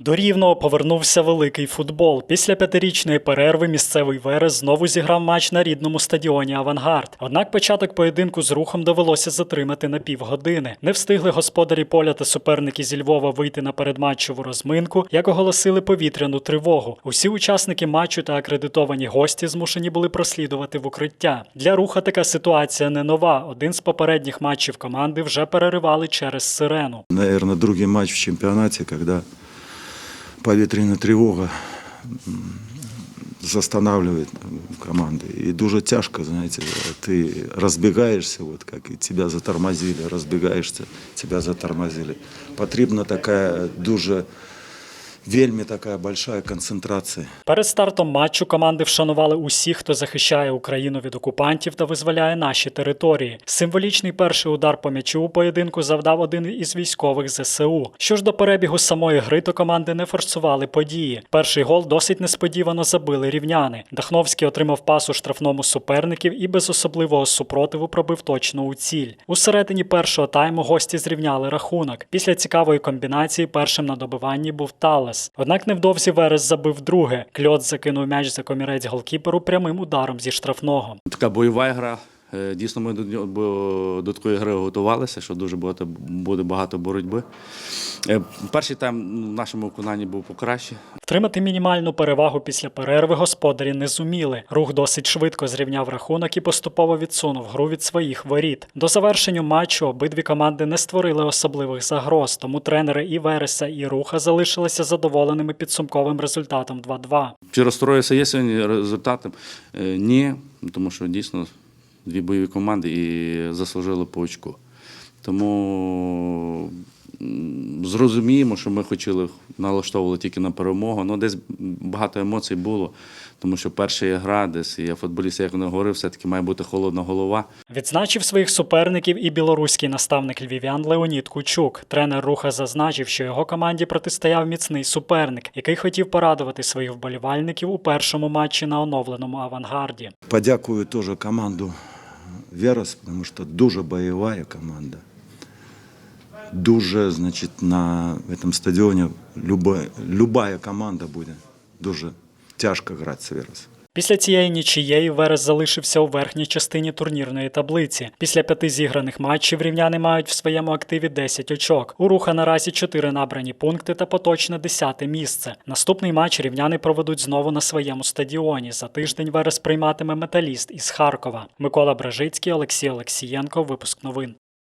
До Рівного повернувся великий футбол. Після п'ятирічної перерви місцевий Верес знову зіграв матч на рідному стадіоні Авангард. Однак початок поєдинку з рухом довелося затримати на півгодини. Не встигли господарі поля та суперники зі Львова вийти на передматчеву розминку, як оголосили повітряну тривогу. Усі учасники матчу та акредитовані гості змушені були прослідувати в укриття. Для руха така ситуація не нова. Один з попередніх матчів команди вже переривали через сирену. Наверное, другий матч в чемпионате, когда повітряна тривога застанавливає застанавливает команды. И дуже тяжко, знаете, ты разбегаешься, вот как и тебя затормозили, разбегаешься, тебя затормозили. Потрібна така дуже, вельми така большая концентрація. Перед стартом матчу команди вшанували усіх, хто захищає Україну від окупантів та визволяє наші території. Символічний перший удар по м'ячу у поєдинку завдав один із військових ЗСУ. Що ж до перебігу самої гри, то команди не форсували події. Перший гол досить несподівано забили рівняни. Дахновський отримав пас у штрафному суперників і без особливого супротиву пробив точно у ціль. У середині першого тайму гості зрівняли рахунок. Після цікавої комбінації першим на добиванні був Талес. Однак невдовзі Верес забив друге. Кльот закинув м'яч за комірець голкіперу прямим ударом зі штрафного. Така бойова гра. Е, Дійсно, ми до, до такої гри готувалися, що дуже багато, буде багато боротьби. Е, Перший тайм в нашому виконанні був покраще. Втримати мінімальну перевагу після перерви господарі не зуміли. Рух досить швидко зрівняв рахунок і поступово відсунув гру від своїх воріт. До завершення матчу обидві команди не створили особливих загроз, тому тренери і Вереса, і Руха залишилися задоволеними підсумковим результатом 2-2. Чи розстроївся я сьогодні результатом? Е, Ні, тому що дійсно дві бойові команди і заслужили по очку. Тому зрозуміємо, що ми хотіли налаштовували тільки на перемогу. Ну, десь багато емоцій було, тому що перша гра, десь я футболіст, як не говорив, все-таки має бути холодна голова. Відзначив своїх суперників і білоруський наставник львів'ян Леонід Кучук. Тренер руха зазначив, що його команді протистояв міцний суперник, який хотів порадувати своїх вболівальників у першому матчі на оновленому авангарді. Подякую теж команду Верес, тому що дуже бойова команда. Дуже, значить, на цьому стадіоні люба, любая команда буде дуже тяжко грати з Верес. Після цієї нічієї Верес залишився у верхній частині турнірної таблиці. Після п'яти зіграних матчів рівняни мають в своєму активі 10 очок. У руха наразі 4 набрані пункти та поточне 10 місце. Наступний матч рівняни проведуть знову на своєму стадіоні. За тиждень Верес прийматиме металіст із Харкова. Микола Бражицький, Олексій Олексієнко. Випуск новин.